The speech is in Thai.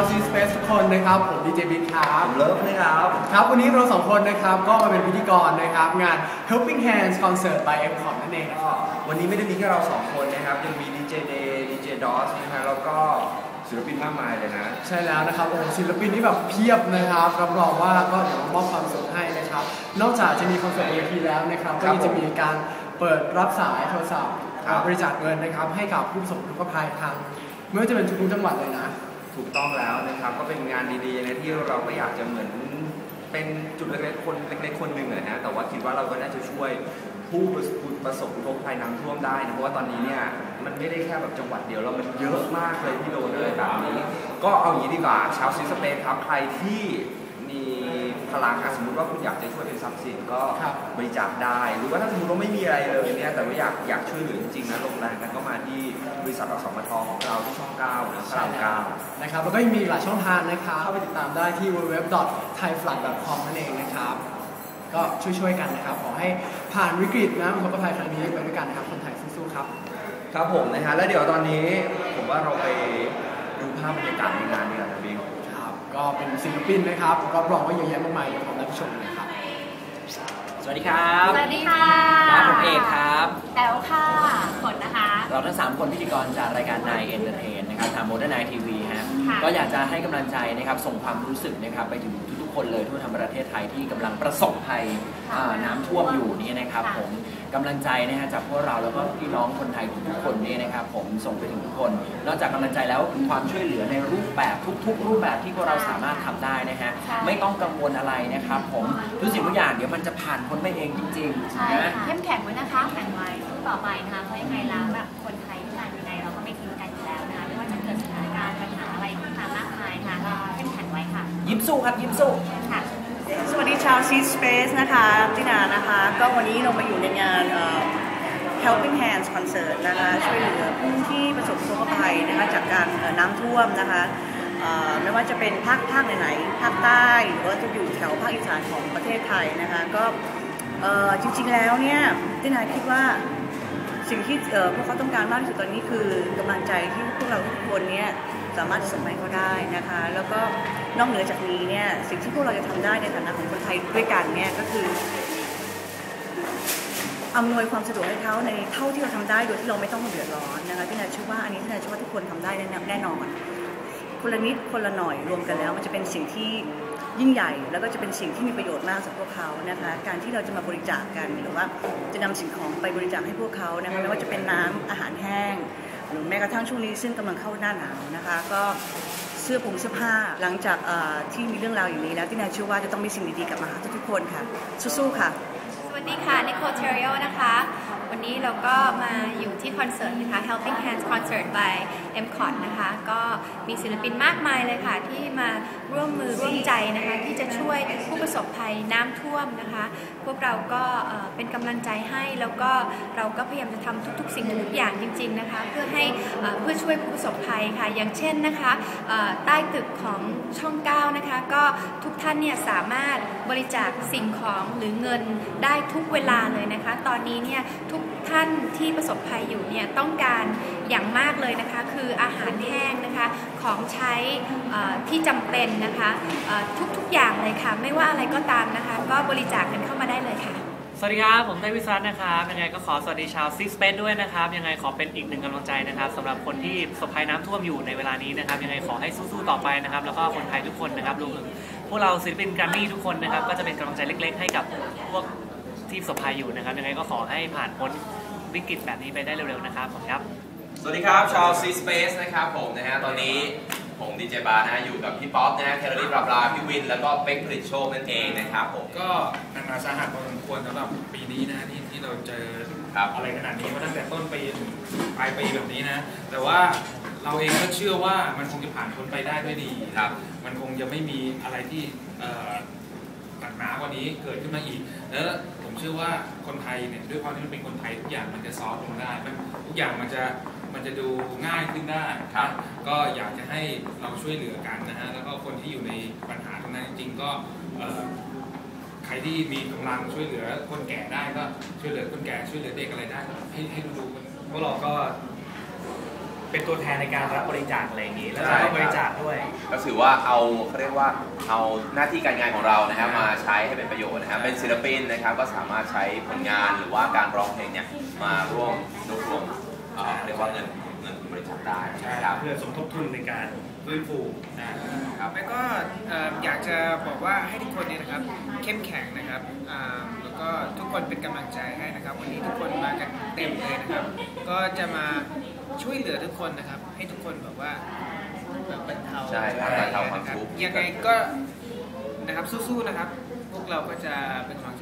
ชาวซีสเปซทุกคนนะครับ ผมดีเจบิ๊กครับผมเลิฟนะครับครับ วันนี้เราสองคนนะครับก็มาเป็นพิธีกรนะครับ งาน Helping Hands Concert by m c o m นั่นเองนะครับก็วันนี้ไม่ได้มีแค่เราสองคนนะครับ ยังมีดีเจเดย์ดีเจดอสนะฮะแล้วก็ศิลปินมากมายเลยนะ ใช่แล้วนะครับโอ้ศิลปินที่แบบเพียบนะครับรับรองว่าก็เดี๋ยวมอบความสุขให้นะครับ นอกจากจะมีคอนเสิร์ตเวทีแล้วนะครับคก็รับยังจะมีการเปิดรับสายโทรศัพท์ครับบริจาคเงินนะครับให้กับผู้ประสบอุทกภัยทางไม่ว่าจะเป็นทุกๆจังหวัดเลยนะ ถูกต้องแล้วนะครับก็เป็นงานดีๆนะที่เราก็อยากจะเหมือนเป็นจุดเล็กๆคนเล็กๆคนหนึ่งอะนะแต่ว่าคิดว่าเราก็น่าจะช่วยผู้ประสบอุทกภัยน้ำท่วมได้นะเพราะว่าตอนนี้เนี่ยมันไม่ได้แค่แบบจังหวัดเดียวแล้วมันเยอะมากเลยที่โดนเลยแบบนี้ก็เอาอย่างนี้ดีกว่าชาวซิสเปนครับใครที่ พลังอะสมมติว่าคุณอยากจะช่วยเป็นทรัพย์สินก็ครับบริจาคได้ หรือว่าถ้าสมมติว่าไม่มีอะไรเลยเนี่ยแต่ว่าอยากอยากช่วยเหลือจริงๆนะลงแรงกันก็มาที่บริษัทอสมทของเราที่ช่องเก้านะพระรามเก้านะครับแล้วก็ยังมีอีกหลายช่องทางนะครับเข้าไปติดตามได้ที่ www.thaiflood.com นั่นเองนะครับ ก็ช่วยๆกันนะครับ ขอให้ผ่านวิกฤตนะอุทกภัยครั้งนี้ไปด้วยกันนะครับคนไทยสู้ๆครับ ครับผมนะฮะแล้วเดี๋ยวตอนนี้ผมว่าเราไปดูภาพบรรยากาศในงานดีกว่านะบิ๊กครับ ก็เป็นศิลปินนะครับรับรองว่าเยอะแยะมากมายเดี๋ยวผมได้ไปชมเลยครับ สวัสดีครับสวัสดีค่ะครับผมเอกครับ แต๋วค่ะฝนนะคะ เราทั้ง 3 คนพิธีกรจากรายการนายเอนเตอร์เทนนะครับทางโมเดิร์นไนทีวีฮะค่ะก็อยากจะให้กำลังใจนะครับ ส่งความรู้สึกนะครับไปถึงทุกๆ คนเลยทั่วทั้งประเทศไทยที่กำลังประสบภัยอ่าน้ำท่วมอยู่นี่นะครับผมกำลังใจนะฮะจากพวกเราแล้วก็พี่น้องคนไทยทุกๆคนเนี่ยนะครับผมส่งไปถึงทุกคน นอกจากกำลังใจแล้วความช่วยเหลือในรูปแบบทุก ๆ รูปแบบที่พวกเราสามารถทำได้นะฮะใช่ไม่ต้องกังวลอะไรนะครับผมทุกสิ่งทุกอย่างเดี๋ยวมันจะผ่านพ้นไปเองจริงใช่ๆนะค่ะเข้มแข็งไว้นะคะแข็งไว้สู้ต่อไปนะคะเพราะยังไงแล้วแบบ ยิ้มสู้ครับยิ้มสู้ค่ะสวัสดีชาวซีสเปซนะคะตินานะคะ ก็วันนี้เรามาอยู่ในงาน Helping Hands Concert นะคะช่วยเหลือผู้ที่ประสบอุทกภัยนะคะจากการน้ำท่วมนะคะไม่ว่าจะเป็นภาคภาคไหนๆภาคใต้หรือว่าจะอยู่แถวภาคอีสานของประเทศไทยนะคะก็จริงๆแล้วเนี่ยตินาคิดว่าสิ่งที่พวกเขาต้องการมากที่สุดตอนนี้คือกำลังใจที่พวกเราทุกคนเนี่ย สามารถส่งให้เขาได้นะคะ แล้วก็นอกเหนือจากนี้เนี่ยสิ่งที่พวกเราจะทำได้ในฐานะของคนไทยด้วยกันเนี่ยก็คืออำนวยความสะดวกให้เขาในเท่าที่เราทำได้โดยที่เราไม่ต้องเดือดร้อนนะคะที่นาเชื่อว่าอันนี้ที่นาเชื่อว่าทุกคนทำได้แน่นอนคนละนิดคนละหน่อยรวมกันแล้ว มันจะเป็นสิ่งที่ยิ่งใหญ่ แล้วก็จะเป็นสิ่งที่มีประโยชน์มากสำหรับพวกเขานะคะ การที่เราจะมาบริจาคกันหรือว่าจะนำสิ่งของไปบริจาคให้พวกเขานะคะไม่ว่าจะเป็นน้ำอาหารแห้ง หรือแม้กระทั่งช่วงนี้ซึ่งกำลังเข้าหน้าหนาวนะคะ ก็เสื้อผงเสื้อผ้าหลังจากที่มีเรื่องราวอย่างนี้แล้วที่นาเชื่อว่าจะต้องมีสิ่งดีๆกลับมาหาทุกๆคนค่ะ สู้ๆค่ะ สวัสดีค่ะนิโคเทริโอนะคะ วันนี้เราก็มาอยู่ที่คอนเสิร์ตนะคะ Helping Hands Concert by m c o t นะคะ ก็มีศิลปินมากมายเลยค่ะที่มา ใจนะคะที่จะช่วยผู้ประสบภัยน้ำท่วมนะคะ พวกเราก็เป็นกำลังใจให้แล้วก็เราก็พยายามจะทำทุก ๆ สิ่งทุกอย่างจริง ๆนะคะ เพื่อให้เพื่อช่วยผู้ประสบภัยค่ะ อย่างเช่นนะคะใต้ตึกของช่อง9นะคะก็ทุกท่านเนี่ยสามารถบริจาคสิ่งของหรือเงินได้ทุกเวลาเลยนะคะ ตอนนี้เนี่ยทุก ท่านที่ประสบภัยอยู่เนี่ยต้องการอย่างมากเลยนะคะ คืออาหารแห้งนะคะของใช้ที่จำเป็นนะคะทุกๆอย่างเลยค่ะ ไม่ว่าอะไรก็ตามนะคะ ก็บริจาคกันเข้ามาได้เลยค่ะสวัสดีครับ ผมเต้วิศรันนะครับยังไงก็ขอสวัสดีชาวซิสเปนด้วยนะครับ ยังไงขอเป็นอีกหนึ่งกำลังใจนะครับสำหรับคนที่ประสบภัยน้ำท่วมอยู่ในเวลานี้นะครับ ยังไงขอให้สู้ๆต่อไปนะครับ แล้วก็คนไทยทุกคนนะครับรวมถึงพวกเราศิลปินกรมมี่ทุกคนนะครับ ก็จะเป็นกำลังใจเล็ก ๆ ให้กับพวกที่ประสบภัยอยู่นะครับ ยังไงก็ขอให้ผ่านพ้น วิกฤตแบบนี้ไปได้เร็วๆนะครับขอบคุณครับ สวัสดีครับชาวซีสเปซนะครับผมนะฮะตอนนี้ผมดีเจบาร์นะฮะอยู่กับพี่ป๊อปนะฮะแคลอรี่ปราบลาพี่วิน แล้วก็เป๊กผลิตโชคนั่นเองนะครับผมก็หนักหนาสาหัสพอสมควรสำหรับปีนี้นะที่ที่เราเจอครับอะไรขนาดนี้มาตั้งแต่ต้นปีถึงปลายปีแบบนี้นะ แต่ว่าเราเองก็เชื่อว่ามันคงจะผ่านพ้นไปได้ด้วยดีครับมันคงจะไม่มีอะไรที่เอ่อห นักหนากว่านี้เกิดขึ้นมาอีก แล้วผมเชื่อว่าคนไทยเนี่ยด้วยความที่มันเป็นคนไทยทุกอย่างมันจะซอฟต์ลงได้มันทุกอย่างมันจะมันจะดูง่ายขึ้นได้ครับ ก็อยากจะให้เราช่วยเหลือกันนะฮะแล้วก็คนที่อยู่ในปัญหาตรงนั้นจริงๆก็เอ่อใครที่มีกำลังช่วยเหลือคนแก่ได้ก็ช่วยเหลือคนแก่ช่วยเหลือเด็กอะไรได้ก็ให้ให้ดูดูกันพวกเราก็ เป็นตัวแทนในการรับบริจาคอะไรอย่างนี้ แล้วใช่ครัก็บบริจาคด้วย ก็ถือว่าเอาเขาเรียกว่าเอาหน้าที่การงานของเรานะครับมาใช้ให้เป็นประโยชน์นะครับเป็นศิลปินนะครับก็สามารถใช้ผลงานหรือว่าการร้องเพลงเนี่ยมาร่วมรวบรวมเอ่อเรียกว่าเงินเงินบริจาคได้นะครับ เพื่อสมทบทุนในการฟื้นฟูนะแล้วก็เอ่ออยากจะบอกว่าให้ทุกคนเนี่ยนะครับเข้มแข็งนะครับอ่าแล้วก็ทุกคนเป็นกำลังใจให้นะครับ วันนี้ทุกคนมากันเต็มเลยนะครับ ก็จะมา ช่วยเหลือทุกคนนะครับ ให้ทุกคนแบบว่าแบบบรรเทาใช่ครับบรรเทาความนะรับทุกข์ ยังไงก็นะครับสู้ๆนะครับ พวกเราก็จะเป็นกำลัง